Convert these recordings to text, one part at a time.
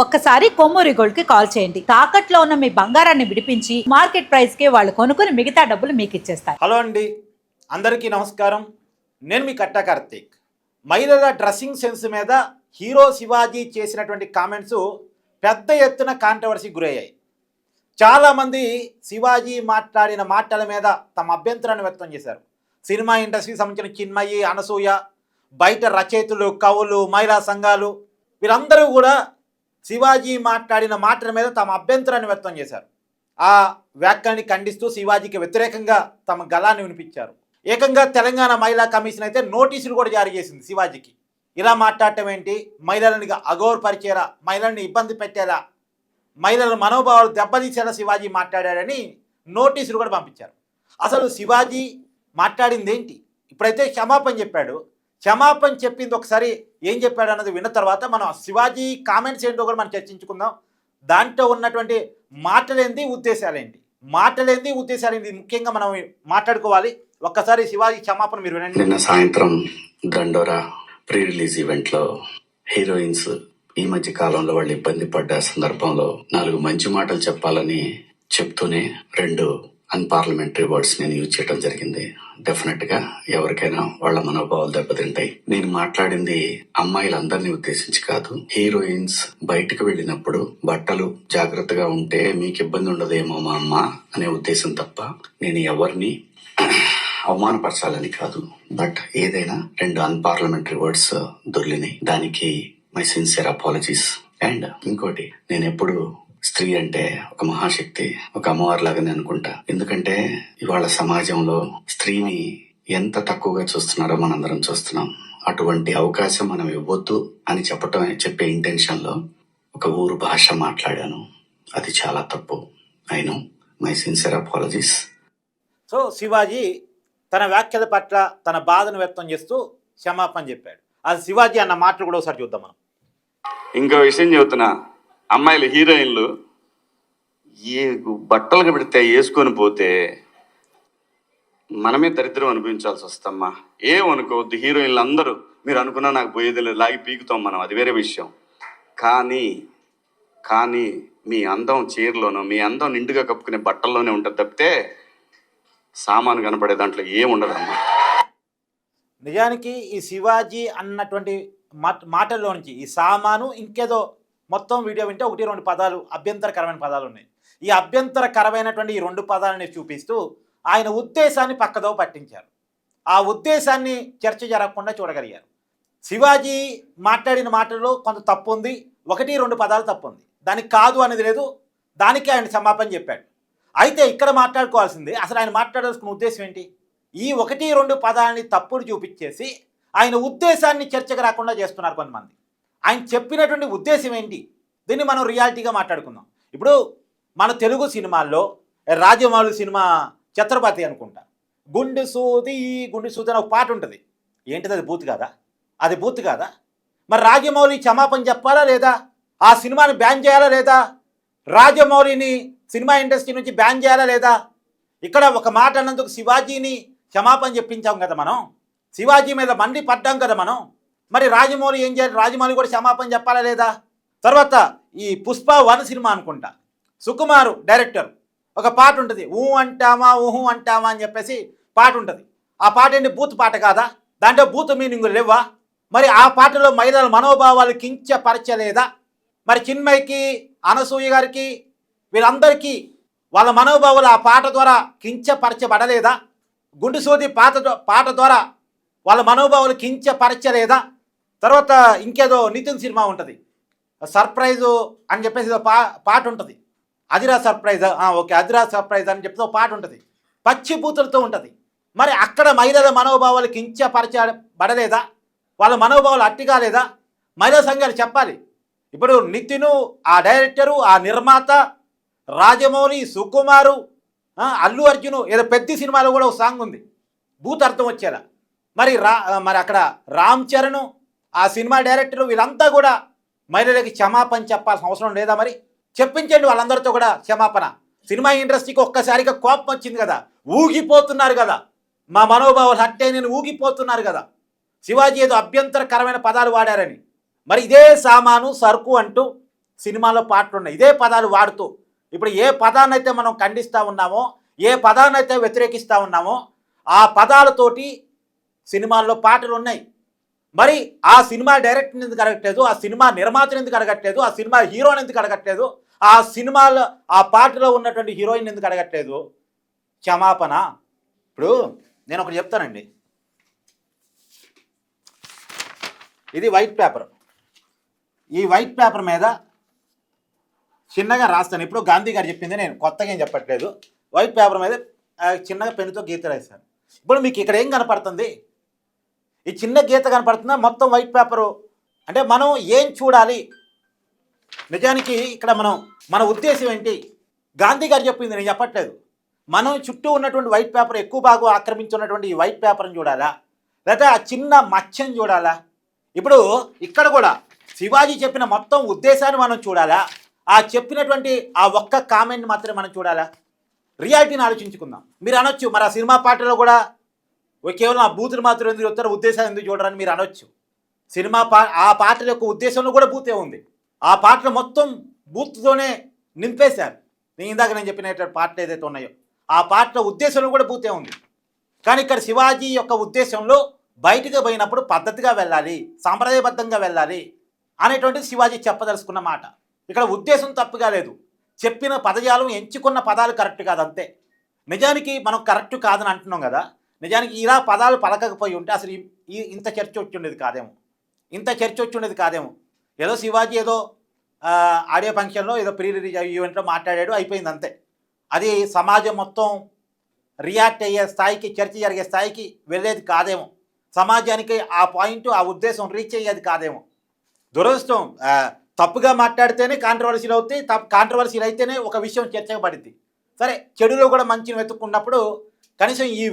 ఒక్కసారి కొమ్మూరి గోల్డ్కి కాల్ చేయండి. తాకట్లో ఉన్న మీ బంగారాన్ని విడిపించి మార్కెట్ ప్రైస్కి వాళ్ళు కొనుక్కుని మిగతా డబ్బులు మీకు ఇచ్చేస్తారు. హలో అండి. అందరికీ నమస్కారం. నేను మీ కట్ట కార్తీక్. మహిళల డ్రెస్సింగ్ సెన్స్ మీద హీరో శివాజీ చేసినటువంటి కామెంట్స్ పెద్ద ఎత్తున కాంట్రవర్సీ గురయ్యాయి. చాలామంది శివాజీ మాట్లాడిన మాటల మీద తమ అభ్యంతరాన్ని వ్యక్తం చేశారు. సినిమా ఇండస్ట్రీకి సంబంధించిన చిన్మయి అనసూయ బయట రచయితలు కవులు మహిళా సంఘాలు వీరందరూ కూడా శివాజీ మాట్లాడిన మాటల మీద తమ అభ్యంతరాన్ని వ్యక్తం చేశారు. ఆ వ్యాఖ్యాన్ని ఖండిస్తూ శివాజీకి వ్యతిరేకంగా తమ గలాన్ని వినిపించారు. ఏకంగా తెలంగాణ మహిళా కమిషన్ అయితే నోటీసులు కూడా జారీ చేసింది శివాజీకి. ఇలా మాట్లాడటం ఏంటి? మహిళలని అగౌరపరిచేలా మహిళల్ని ఇబ్బంది పెట్టేలా మహిళల మనోభావాలు దెబ్బతీసేలా శివాజీ మాట్లాడాడని నోటీసులు కూడా పంపించారు. అసలు శివాజీ మాట్లాడింది ఏంటి? ఇప్పుడైతే క్షమాపణ చెప్పాడు. క్షమాపణ చెప్పింది ఒకసారి ఏం చెప్పాడు అన్నది విన్న తర్వాత మనం శివాజీ కామెంట్స్ ఏంటో కూడా మనం చర్చించుకుందాం. దాంట్లో ఉన్నటువంటి మాటలేంది ఉద్దేశాలేంటి? మాటలేంది ఉద్దేశాలేంది ముఖ్యంగా మనం మాట్లాడుకోవాలి. ఒక్కసారి శివాజీ క్షమాపణ మీరు వినండి. నిన్న సాయంత్రం దండోరా ప్రీ రిలీజ్ ఈవెంట్లో హీరోయిన్స్ ఈ మధ్య కాలంలో వాళ్ళు ఇబ్బంది పడ్డ సందర్భంలో నాలుగు మంచి మాటలు చెప్పాలని చెప్తూనే రెండు అన్పార్లమెంటరీ వర్డ్స్ నేను యూజ్ చేయడం జరిగింది. డెఫినెట్గా ఎవరికైనా వాళ్ళ మనోభావాలు దెబ్బతింటాయి. నేను మాట్లాడింది అమ్మాయిలందరినీ ఉద్దేశించి కాదు. హీరోయిన్స్ బయటకు వెళ్ళినప్పుడు బట్టలు జాగ్రత్తగా ఉంటే మీకు ఇబ్బంది ఉండదేమో మా అమ్మ అనే ఉద్దేశం తప్ప నేను ఎవరిని అవమానపరచాలని కాదు. బట్ ఏదైనా రెండు అన్పార్లమెంటరీ వర్డ్స్ దొర్లినాయి దానికి మై సిన్సియర్ అపాలజీస్ అండ్ ఇంకోటి నేను ఎప్పుడు స్త్రీ అంటే ఒక మహాశక్తి ఒక అమ్మవారి లాగానే అనుకుంటా. ఎందుకంటే ఇవాళ సమాజంలో స్త్రీని ఎంత తక్కువగా చూస్తున్నారో మనందరం చూస్తున్నాం. అటువంటి అవకాశం మనం ఇవ్వద్దు అని చెప్పటం చెప్పే ఇంటెన్షన్లో ఒక ఊరు భాష మాట్లాడాను. అది చాలా తప్పు. అయిను my sincere apologies. So Shivaji తన వ్యాఖ్యల పట్ల తన బాధను వ్యక్తం చేస్తూ క్షమాపణ చెప్పాడు. అది శివాజీ అన్న మాటలు కూడా ఒకసారి చూద్దాం మనం. ఇంకో విషయం చెబుతున్నా. అమ్మాయిలు హీరోయిన్లు ఏ బట్టలు పెడితే వేసుకొని పోతే మనమే దరిద్రం అనిపించాల్సి వస్తమ్మా. ఏమనుకోవద్దు హీరోయిన్లు అందరూ. మీరు అనుకున్నా నాకు పోయేది లేదు లాగి పీకుతాం మనం అది వేరే విషయం. కానీ కానీ మీ అందం చీరలోనూ మీ అందం నిండుగా కప్పుకునే బట్టల్లోనే ఉంటుంది తప్పితే సామాను కనపడే దాంట్లో ఏం ఉండదమ్మా. నిజానికి ఈ శివాజీ అన్నటువంటి మాట మాటల్లో నుంచి ఈ సామాను ఇంకేదో మొత్తం వీడియో వింటే ఒకటి రెండు పదాలు అభ్యంతరకరమైన పదాలు ఉన్నాయి. ఈ అభ్యంతరకరమైనటువంటి ఈ రెండు పదాలని చూపిస్తూ ఆయన ఉద్దేశాన్ని పక్కదో పట్టించారు. ఆ ఉద్దేశాన్ని చర్చ జరగకుండా చూడగలిగారు. శివాజీ మాట్లాడిన మాటల్లో కొంత తప్పు ఉంది ఒకటి రెండు పదాలు తప్పు ఉంది. దానికి కాదు అనేది లేదు దానికి ఆయన సమాపణ చెప్పాడు. అయితే ఇక్కడ మాట్లాడుకోవాల్సింది అసలు ఆయన మాట్లాడాల్సిన ఉద్దేశం ఏంటి? ఈ ఒకటి రెండు పదాలని తప్పుడు చూపించేసి ఆయన ఉద్దేశాన్ని చర్చకు రాకుండా చేస్తున్నారు కొంతమంది. ఆయన చెప్పినటువంటి ఉద్దేశం ఏంటి? దీన్ని మనం రియాలిటీగా మాట్లాడుకుందాం. ఇప్పుడు మన తెలుగు సినిమాల్లో రాజమౌళి సినిమా ఛత్రపతి అనుకుంటా. గుండు సూది గుండు సూది అని ఒక పాట ఉంటుంది. ఏంటిది? అది బూత్ కాదా? అది బూత్ కాదా? మరి రాజమౌళి క్షమాపణ చెప్పాలా లేదా? ఆ సినిమాని బ్యాన్ చేయాలా లేదా? రాజమౌళిని సినిమా ఇండస్ట్రీ నుంచి బ్యాన్ చేయాలా లేదా? ఇక్కడ ఒక మాట అన్నందుకు శివాజీని క్షమాపణ చెప్పించాం కదా మనం. శివాజీ మీద మండి పడ్డాం కదా మనం. మరి రాజమౌళి ఏం చేయాలి? రాజమౌళి కూడా క్షమాపణ చెప్పాలా లేదా? తర్వాత ఈ పుష్ప వన్ సినిమా అనుకుంటా. సుకుమారు డైరెక్టర్. ఒక పాట ఉంటుంది. ఊ అంటామా ఊహు అంటామా అని చెప్పేసి పాట ఉంటుంది. ఆ పాట ఏంటి? బూత్ పాట కాదా? దాంట్లో బూత్ మీనింగ్ లేవా మరి ఆ పాటలో మహిళల మనోభావాలు కించపరచలేదా? మరి చిన్మయ్యకి అనసూయ గారికి వీరందరికీ వాళ్ళ మనోభావాలు ఆ పాట ద్వారా కించపరచబడలేదా? గుండు పాత పాట పాట ద్వారా వాళ్ళ మనోభావాలు కించపరచలేదా? తర్వాత ఇంకేదో నితిన్ సినిమా ఉంటుంది. సర్ప్రైజు అని చెప్పేసి ఏదో పా పాట ఉంటుంది. అదిరా సర్ప్రైజ్ ఓకే అదిరా సర్ప్రైజ్ అని చెప్పి ఒక పాట ఉంటుంది. పచ్చి బూతులతో ఉంటుంది. మరి అక్కడ మహిళల మనోభావాలు కించపరచబడలేదా? వాళ్ళ మనోభావాలు అట్టిగా లేదా? మహిళా సంఘాలు చెప్పాలి. ఇప్పుడు నితిను ఆ డైరెక్టరు ఆ నిర్మాత రాజమౌళి సుకుమారు అల్లు అర్జును ఏదో పెద్ద సినిమాలో కూడా ఒక సాంగ్ ఉంది. భూతార్థం వచ్చేలా. మరి రా మరి అక్కడ రామ్ చరణ్ ఆ సినిమా డైరెక్టర్ వీళ్ళంతా కూడా మహిళలకి క్షమాపణ చెప్పాల్సిన అవసరం లేదా మరి? చెప్పించండి వాళ్ళందరితో కూడా క్షమాపణ. సినిమా ఇండస్ట్రీకి ఒక్కసారిగా కోపం వచ్చింది కదా. ఊగిపోతున్నారు కదా. మా మనోభావాలు హట్టే నేను ఊగిపోతున్నారు కదా. శివాజీ ఏదో అభ్యంతరకరమైన పదాలు వాడారని. మరి ఇదే సామాను సరుకు అంటూ సినిమాలో పాటలు ఉన్నాయి. ఇదే పదాలు వాడుతూ ఇప్పుడు ఏ పదాన్నైతే మనం ఖండిస్తూ ఉన్నామో ఏ పదాన్నైతే వ్యతిరేకిస్తూ ఉన్నామో ఆ పదాలతోటి సినిమాల్లో పాటలు ఉన్నాయి. మరి ఆ సినిమా డైరెక్టర్ ఎందుకు అడగట్లేదు? ఆ సినిమా నిర్మాతను ఎందుకు అడగట్లేదు? ఆ సినిమా హీరోని ఎందుకు అడగట్లేదు? ఆ సినిమాలో ఆ పాటలో ఉన్నటువంటి హీరోయిన్ ఎందుకు అడగట్లేదు? క్షమాపణ. ఇప్పుడు నేను ఒకటి చెప్తానండి. ఇది వైట్ పేపర్ ఈ వైట్ పేపర్ మీద చిన్నగా రాస్తాను. ఇప్పుడు గాంధీ గారు చెప్పింది నేను కొత్తగా ఏం చెప్పట్లేదు. వైట్ పేపర్ మీద చిన్నగా పెన్నుతో గీత రాశాను. ఇప్పుడు మీకు ఇక్కడ ఏం కనపడుతుంది? ఈ చిన్న గీత కనపడుతుందా? మొత్తం వైట్ పేపరు అంటే మనం ఏం చూడాలి? నిజానికి ఇక్కడ మనం మన ఉద్దేశం ఏంటి? గాంధీ గారు చెప్పింది నేను చెప్పట్లేదు. మనం చుట్టూ ఉన్నటువంటి వైట్ పేపర్ ఎక్కువ భాగం ఆక్రమించున్నటువంటి ఈ వైట్ పేపర్ని చూడాలా? లేకపోతే ఆ చిన్న మచ్చని చూడాలా? ఇప్పుడు ఇక్కడ కూడా శివాజీ చెప్పిన మొత్తం ఉద్దేశాన్ని మనం చూడాలా? ఆ చెప్పినటువంటి ఆ ఒక్క కామెంట్ మాత్రమే మనం చూడాలా? రియాలిటీని ఆలోచించుకుందాం. మీరు అనొచ్చు మరి ఆ సినిమా పాటలో కూడా కేవలం ఆ బూతులు మాత్రం ఎందుకు చెప్తారు? ఉద్దేశాలు ఎందుకు చూడరని మీరు అనొచ్చు. సినిమా పా ఆ పాటల యొక్క ఉద్దేశంలో కూడా బూతే ఉంది. ఆ పాటలు మొత్తం బూత్తోనే నింపేశారు. నేను ఇందాక నేను చెప్పినటువంటి పాటలు ఏదైతే ఉన్నాయో ఆ పాటల ఉద్దేశంలో కూడా బూతే ఉంది. కానీ ఇక్కడ శివాజీ యొక్క ఉద్దేశంలో బయటకు పోయినప్పుడు పద్ధతిగా వెళ్ళాలి సాంప్రదాయబద్ధంగా వెళ్ళాలి అనేటువంటిది శివాజీ చెప్పదలుచుకున్న మాట. ఇక్కడ ఉద్దేశం తప్పుగా లేదు. చెప్పిన పదజాలం ఎంచుకున్న పదాలు కరెక్ట్ కాదంతే నిజానికి మనం కరెక్ట్ కాదని అంటున్నాం కదా నిజానికి ఇలా పదాలు పలకకపోయి ఉంటే అసలు ఈ- ఇంత చర్చ వచ్చిండేది కాదేమో. ఇంత చర్చ వచ్చిండేది కాదేమో. ఏదో శివాజీ ఏదో ఆడియో ఫంక్షన్లో ఏదో ప్రీ రిలీజ్ ఈవెంట్లో మాట్లాడాడు అయిపోయింది అంతే. అది సమాజం మొత్తం రియాక్ట్ అయ్యే స్థాయికి చర్చ జరిగే స్థాయికి వెళ్ళేది కాదేమో. సమాజానికి ఆ పాయింట్ ఆ ఉద్దేశం రీచ్ అయ్యేది కాదేమో. దురదృష్టం తప్పుగా మాట్లాడితేనే కాంట్రవర్సీలు అవుతాయి తప్పు కాంట్రవర్సీలు అయితేనే ఒక విషయం చర్చకు పడింది సరే చెడులో కూడా మంచిని వెతుక్కున్నప్పుడు కనీసం ఈ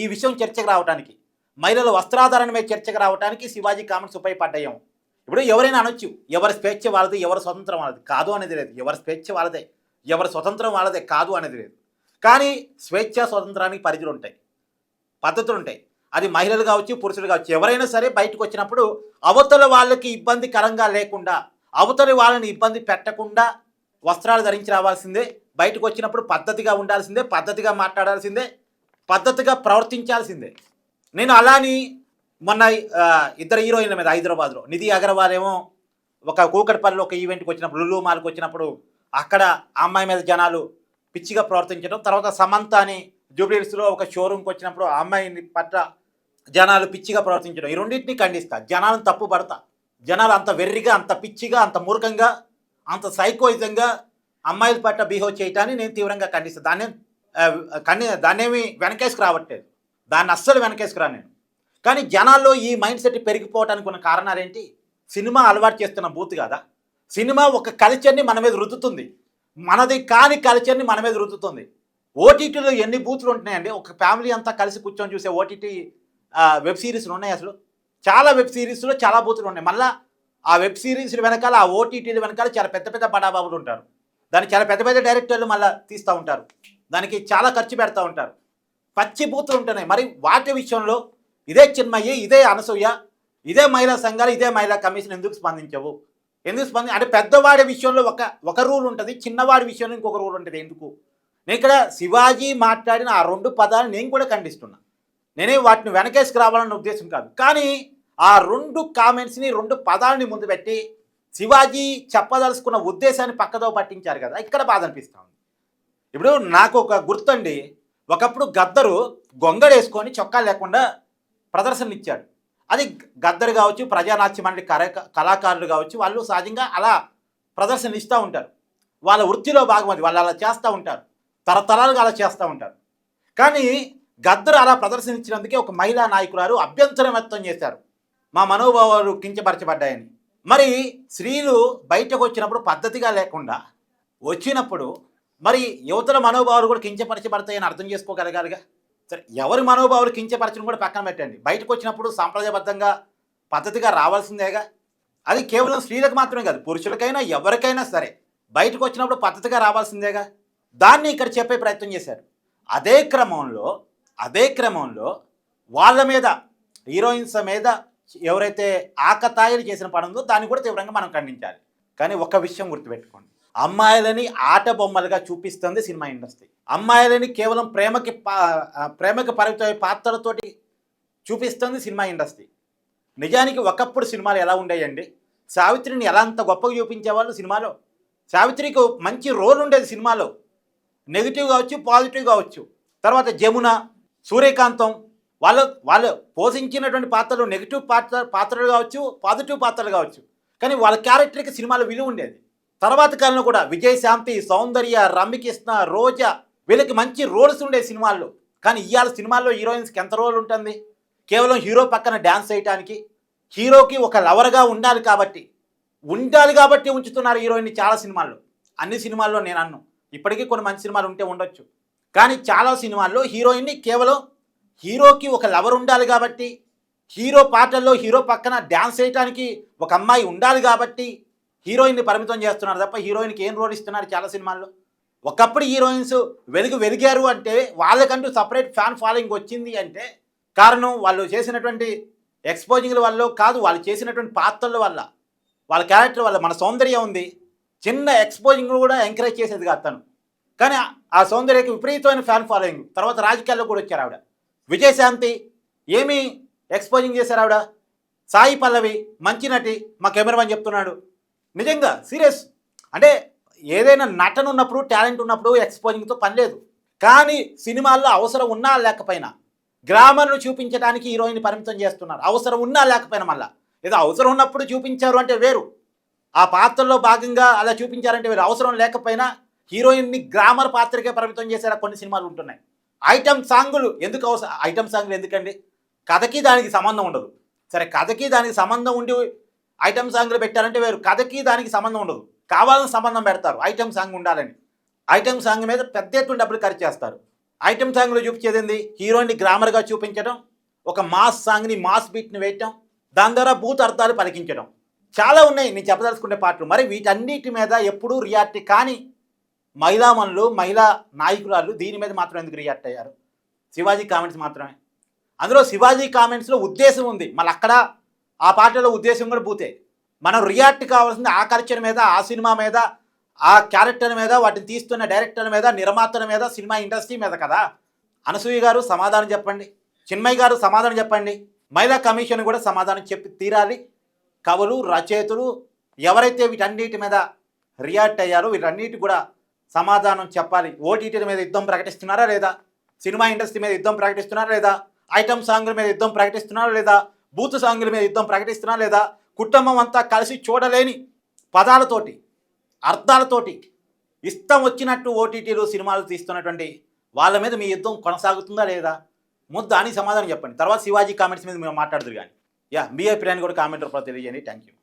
ఈ విషయం చర్చకు రావడానికి మహిళల వస్త్రాధారణ మీద చర్చకు రావడానికి శివాజీ కామెంట్స్ ఉపయోగపడ్డాయేమో. ఇప్పుడు ఎవరైనా అనొచ్చు ఎవరి స్వేచ్ఛ వాళ్ళది ఎవరి స్వతంత్రం వాళ్ళది. కాదు అనేది లేదు. ఎవరి స్వేచ్ఛ వాళ్ళదే. ఎవరి స్వతంత్రం వాళ్ళదే. కాదు అనేది లేదు. కానీ స్వేచ్ఛ స్వతంత్రానికి పరిధులు ఉంటాయి పద్ధతులు ఉంటాయి అది మహిళలు కావచ్చు పురుషులు కావచ్చు. ఎవరైనా సరే బయటకు వచ్చినప్పుడు అవతల వాళ్ళకి ఇబ్బందికరంగా లేకుండా అవతలి వాళ్ళని ఇబ్బంది పెట్టకుండా వస్త్రాలు ధరించి రావాల్సిందే. బయటకు వచ్చినప్పుడు పద్ధతిగా ఉండాల్సిందే పద్ధతిగా మాట్లాడాల్సిందే. పద్ధతిగా ప్రవర్తించాల్సిందే. నేను అలాని మొన్న ఇద్దరు హీరోయిన్ల మీద హైదరాబాద్లో. నిధి అగర్వాల్ ఏమో ఒక కూకట్పల్లిలో ఒక ఈవెంట్కి వచ్చినప్పుడు లులు మాల్కి వచ్చినప్పుడు అక్కడ అమ్మాయి మీద జనాలు పిచ్చిగా ప్రవర్తించడం తర్వాత సమంత అని జూబ్లీస్లో ఒక షోరూమ్కి వచ్చినప్పుడు ఆ అమ్మాయిని పట్ల జనాలు పిచ్చిగా ప్రవర్తించడం. ఈ రెండింటిని ఖండిస్తా. జనాలను తప్పు పడతా. జనాలు అంత వెర్రిగా అంత పిచ్చిగా అంత మూర్ఖంగా అంత సైకోయిజంగా అమ్మాయిల పట్ల బిహేవ్ చేయటాన్ని నేను తీవ్రంగా ఖండిస్తాను దాన్ని కానీ దాన్ని దాన్నేమి వెనకేసుకు రావట్లేదు. దాన్ని అస్సలు వెనకేసుకురా నేను. కానీ జనాల్లో ఈ మైండ్ సెట్ పెరిగిపోవడానికి ఉన్న కారణాలు ఏంటి? సినిమా అలవాటు చేస్తున్న బూత్ కదా? సినిమా ఒక కల్చర్ని మన మీద రుద్దుతుంది. మనది కాని కల్చర్ని మన మీద రుద్దుతుంది. ఓటీటీలో ఎన్ని బూతులు ఉంటున్నాయండి? ఒక ఫ్యామిలీ అంతా కలిసి కూర్చొని చూసే ఓటీటీ వెబ్ సిరీస్లు ఉన్నాయి అసలు. చాలా వెబ్ సిరీస్లో చాలా బూతులు ఉన్నాయి. మళ్ళీ ఆ వెబ్ సిరీస్ వెనకాల ఆ ఓటీటీల వెనకాల చాలా పెద్ద పెద్ద బడాబాబులు ఉంటారు. దాన్ని చాలా పెద్ద పెద్ద డైరెక్టర్లు మళ్ళీ తీస్తూ ఉంటారు. దానికి చాలా ఖర్చు పెడతా ఉంటారు. పచ్చి బూతులు ఉంటున్నాయి. మరి వాటి విషయంలో ఇదే చిన్మయ్యి ఇదే అనసూయ ఇదే మహిళా సంఘాలు ఇదే మహిళా కమిషన్ ఎందుకు స్పందించవు? ఎందుకు స్పంది అంటే పెద్దవాడి విషయంలో ఒక ఒక రూల్ ఉంటుంది చిన్నవాడి విషయంలో ఇంకొక రూల్ ఉంటుంది. ఎందుకు? నేను ఇక్కడ శివాజీ మాట్లాడిన ఆ రెండు పదాలు నేను కూడా ఖండిస్తున్నా. నేనే వాటిని వెనకేసుకు రావాలన్న ఉద్దేశం కాదు. కానీ ఆ రెండు కామెంట్స్ని రెండు పదాలని ముందు పెట్టి శివాజీ చెప్పదలుచుకున్న ఉద్దేశాన్ని పక్కదో పట్టించారు కదా. ఇక్కడ బాధ అనిపిస్తా ఇప్పుడు నాకు ఒక గుర్తండి. ఒకప్పుడు గద్దరు గొంగడేసుకొని చొక్కా లేకుండా ప్రదర్శనలు ఇచ్చాడు అది గద్దరు కావచ్చు ప్రజానాట్య మండలి కళాకారులు కావచ్చు వాళ్ళు సహజంగా అలా ప్రదర్శనలు ఇస్తూ ఉంటారు. వాళ్ళ వృత్తిలో భాగం అది. వాళ్ళు అలా చేస్తూ ఉంటారు. తరతరాలుగా అలా చేస్తూ ఉంటారు. కానీ గద్దరు అలా ప్రదర్శన ఇచ్చినందుకే ఒక మహిళా నాయకురాలు అభ్యంతరం వ్యక్తం చేశారు. మా మనోభావాలు కించపరచబడ్డాయని. మరి స్త్రీలు బయటకు వచ్చినప్పుడు పద్ధతిగా లేకుండా వచ్చినప్పుడు మరి యువతల మనోభావాలు కూడా కించపరచబడతాయని అర్థం చేసుకోగలగాలిగా? సరే ఎవరి మనోభావాలు కించపరచడం కూడా పక్కన పెట్టండి. బయటకు వచ్చినప్పుడు సాంప్రదాయబద్ధంగా పద్ధతిగా రావాల్సిందేగా? అది కేవలం స్త్రీలకు మాత్రమే కాదు పురుషులకైనా ఎవరికైనా సరే. బయటకు వచ్చినప్పుడు పద్ధతిగా రావాల్సిందేగా? దాన్ని ఇక్కడ చెప్పే ప్రయత్నం చేశారు. అదే క్రమంలో అదే క్రమంలో వాళ్ళ మీద హీరోయిన్స్ మీద ఎవరైతే ఆకతాయిలు చేసిన పని ఉందో దాన్ని కూడా తీవ్రంగా మనం ఖండించాలి. కానీ ఒక విషయం గుర్తుపెట్టుకోండి. అమ్మాయిలని ఆట బొమ్మలుగా చూపిస్తుంది సినిమా ఇండస్ట్రీ. అమ్మాయిలని కేవలం ప్రేమకి పా ప్రేమకి పరిమితమైన పాత్రలతోటి చూపిస్తుంది సినిమా ఇండస్ట్రీ. నిజానికి ఒకప్పుడు సినిమాలు ఎలా ఉండేయండి? సావిత్రిని ఎలా అంత గొప్పగా చూపించేవాళ్ళు సినిమాలో? సావిత్రికి మంచి రోల్ ఉండేది సినిమాలో. నెగిటివ్ కావచ్చు పాజిటివ్ కావచ్చు. తర్వాత జమున సూర్యకాంతం వాళ్ళు వాళ్ళు పోషించినటువంటి పాత్రలు నెగిటివ్ పాత్ర పాత్రలు కావచ్చు పాజిటివ్ పాత్రలు కావచ్చు. కానీ వాళ్ళ క్యారెక్టర్కి సినిమాలో విలువ ఉండేది. తర్వాత కాలంలో కూడా విజయశాంతి సౌందర్య రమ్యకృష్ణ రోజా వీళ్ళకి మంచి రోల్స్ ఉండే సినిమాల్లో. కానీ ఇవాళ సినిమాల్లో హీరోయిన్స్కి ఎంత రోల్ ఉంటుంది? కేవలం హీరో పక్కన డ్యాన్స్ చేయటానికి హీరోకి ఒక లవర్గా ఉండాలి కాబట్టి ఉండాలి కాబట్టి ఉంచుతున్నారు హీరోయిన్ని చాలా సినిమాల్లో. అన్ని సినిమాల్లో నేను అన్ను. ఇప్పటికీ కొన్ని మంచి సినిమాలు ఉంటే ఉండొచ్చు. కానీ చాలా సినిమాల్లో హీరోయిన్ని కేవలం హీరోకి ఒక లవర్ ఉండాలి కాబట్టి హీరో పాటల్లో హీరో పక్కన డ్యాన్స్ చేయడానికి ఒక అమ్మాయి ఉండాలి కాబట్టి హీరోయిన్ని పరిమితం చేస్తున్నారు తప్ప హీరోయిన్కి ఏం రోల్ ఇస్తున్నారు చాలా సినిమాల్లో? ఒకప్పుడు హీరోయిన్స్ వెలుగు వెలిగారు అంటే వాళ్ళకంటూ సపరేట్ ఫ్యాన్ ఫాలోయింగ్ వచ్చింది అంటే కారణం వాళ్ళు చేసినటువంటి ఎక్స్పోజింగ్ల వల్ల కాదు వాళ్ళు చేసినటువంటి పాత్రల వల్ల. వాళ్ళ క్యారెక్టర్ వల్ల మన సౌందర్యం ఉంది. చిన్న ఎక్స్పోజింగ్ కూడా ఎంకరేజ్ చేసేది కాదు తను. కానీ ఆ- సౌందర్యకి విపరీతమైన ఫ్యాన్ ఫాలోయింగ్ తర్వాత రాజకీయాల్లో కూడా వచ్చారు ఆవిడ. విజయశాంతి ఏమి ఎక్స్పోజింగ్ చేశారు ఆవిడ? సాయి పల్లవి మంచి నటి మా కెమెరామన్ చెప్తున్నాడు. నిజంగా సీరియస్. అంటే ఏదైనా నటన ఉన్నప్పుడు టాలెంట్ ఉన్నప్పుడు ఎక్స్పోజింగ్తో పని లేదు. కానీ సినిమాల్లో అవసరం ఉన్నా లేకపోయినా గ్రామర్ను చూపించడానికి హీరోయిన్ పరిమితం చేస్తున్నారు. అవసరం ఉన్నా లేకపోయినా మళ్ళా. ఏదో అవసరం ఉన్నప్పుడు చూపించారు అంటే వేరు. ఆ పాత్రలో భాగంగా అలా చూపించారంటే వేరు. అవసరం లేకపోయినా హీరోయిన్ని గ్రామర్ పాత్రకే పరిమితం చేసేలా కొన్ని సినిమాలు ఉంటున్నాయి. ఐటమ్ సాంగులు ఎందుకు అవసరం ఐటమ్ సాంగులు ఎందుకండి? కథకి దానికి సంబంధం ఉండదు. సరే కథకి దానికి సంబంధం ఉండి ఐటమ్ సాంగ్లు పెట్టారంటే వేరు. కథకి దానికి సంబంధం ఉండదు. కావాలని సంబంధం పెడతారు. ఐటమ్ సాంగ్ ఉండాలని. ఐటమ్ సాంగ్ మీద పెద్ద ఎత్తున డబ్బులు ఖర్చు చేస్తారు. ఐటమ్ సాంగ్లో చూపించేది ఏంది హీరోయిన్ని గ్రామర్గా చూపించడం ఒక మాస్ సాంగ్ని మాస్ బీట్ని వేయటం దాని ద్వారా బూత్ అర్థాలు పలికించడం చాలా ఉన్నాయి. నేను చెప్పదలుచుకునే పాటలు. మరి వీటన్నిటి మీద ఎప్పుడూ రియాక్ట్ కానీ మహిళామణులు మహిళా నాయకురాలు దీని మీద మాత్రం ఎందుకు రియాక్ట్ అయ్యారు? శివాజీ కామెంట్స్ మాత్రమే. అందులో శివాజీ కామెంట్స్లో ఉద్దేశం ఉంది. మళ్ళీ అక్కడ ఆ పాటలో ఉద్దేశం కూడా పూతే. మనం రియాక్ట్ కావాల్సింది ఆ కల్చర్ మీద ఆ సినిమా మీద ఆ క్యారెక్టర్ మీద వాటిని తీస్తున్న డైరెక్టర్ మీద నిర్మాతల మీద సినిమా ఇండస్ట్రీ మీద కదా. అనసూయ గారు సమాధానం చెప్పండి. చిన్మయ్య గారు సమాధానం చెప్పండి. మహిళా కమిషన్ కూడా సమాధానం చెప్పి తీరాలి. కవులు రచయితలు ఎవరైతే వీటన్నిటి మీద రియాక్ట్ అయ్యారో వీటన్నిటి కూడా సమాధానం చెప్పాలి. ఓటీటీల మీద యుద్ధం ప్రకటిస్తున్నారా లేదా? సినిమా ఇండస్ట్రీ మీద యుద్ధం ప్రకటిస్తున్నారా లేదా? ఐటమ్ సాంగ్ల మీద యుద్ధం ప్రకటిస్తున్నారా లేదా? బూత్ సాంగ్ల మీద యుద్ధం ప్రకటిస్తున్నా లేదా కుటుంబం అంతా కలిసి చూడలేని పదాలతోటి అర్థాలతోటి ఇష్టం వచ్చినట్టు ఓటీటీలు సినిమాలు తీస్తున్నటువంటి వాళ్ళ మీద మీ యుద్ధం కొనసాగుతుందా లేదా? ముందు దానికి సమాధానం చెప్పండి. తర్వాత శివాజీ కామెంట్స్ మీద మేము మాట్లాడుతురు కానీ. యా మీ అభిప్రాయాన్ని కూడా కామెంట్ రూపంలో తెలియజేయండి. Thank you.